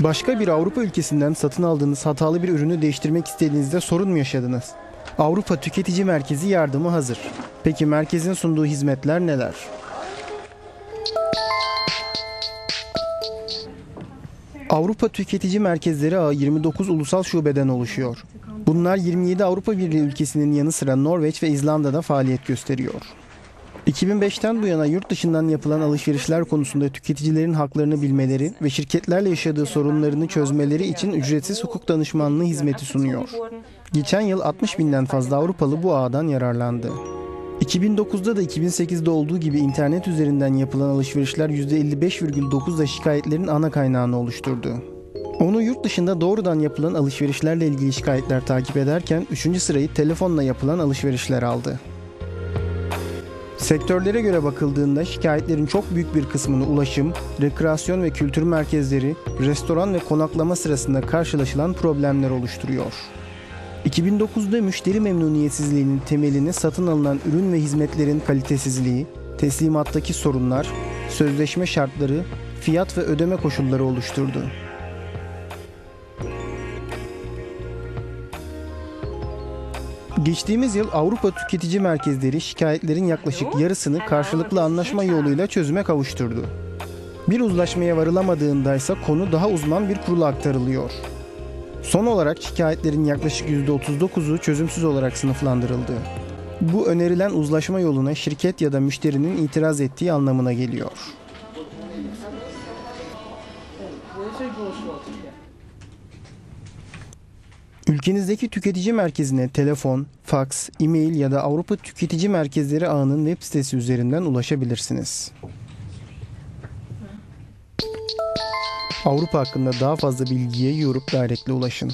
Başka bir Avrupa ülkesinden satın aldığınız hatalı bir ürünü değiştirmek istediğinizde sorun mu yaşadınız? Avrupa Tüketici Merkezi yardımı hazır. Peki merkezin sunduğu hizmetler neler? Avrupa Tüketici Merkezleri ağı 29 ulusal şubeden oluşuyor. Bunlar 27 Avrupa Birliği ülkesinin yanı sıra Norveç ve İzlanda'da faaliyet gösteriyor. 2005'ten bu yana yurt dışından yapılan alışverişler konusunda tüketicilerin haklarını bilmeleri ve şirketlerle yaşadığı sorunlarını çözmeleri için ücretsiz hukuk danışmanlığı hizmeti sunuyor. Geçen yıl 60 binden fazla Avrupalı bu ağdan yararlandı. 2009'da da 2008'de olduğu gibi internet üzerinden yapılan alışverişler %55,9'da şikayetlerin ana kaynağını oluşturdu. Onu yurt dışında doğrudan yapılan alışverişlerle ilgili şikayetler takip ederken 3. sırayı telefonla yapılan alışverişler aldı. Sektörlere göre bakıldığında şikayetlerin çok büyük bir kısmını ulaşım, rekreasyon ve kültür merkezleri, restoran ve konaklama sırasında karşılaşılan problemler oluşturuyor. 2009'da müşteri memnuniyetsizliğinin temelini satın alınan ürün ve hizmetlerin kalitesizliği, teslimattaki sorunlar, sözleşme şartları, fiyat ve ödeme koşulları oluşturdu. Geçtiğimiz yıl Avrupa Tüketici Merkezleri şikayetlerin yaklaşık yarısını karşılıklı anlaşma yoluyla çözüme kavuşturdu. Bir uzlaşmaya varılamadığında ise konu daha uzman bir kurula aktarılıyor. Son olarak şikayetlerin yaklaşık %39'u çözümsüz olarak sınıflandırıldı. Bu önerilen uzlaşma yoluna şirket ya da müşterinin itiraz ettiği anlamına geliyor. Ülkenizdeki tüketici merkezine telefon, faks, e-mail ya da Avrupa Tüketici Merkezleri ağının web sitesi üzerinden ulaşabilirsiniz. Avrupa hakkında daha fazla bilgiye Europe Direct'le ulaşın.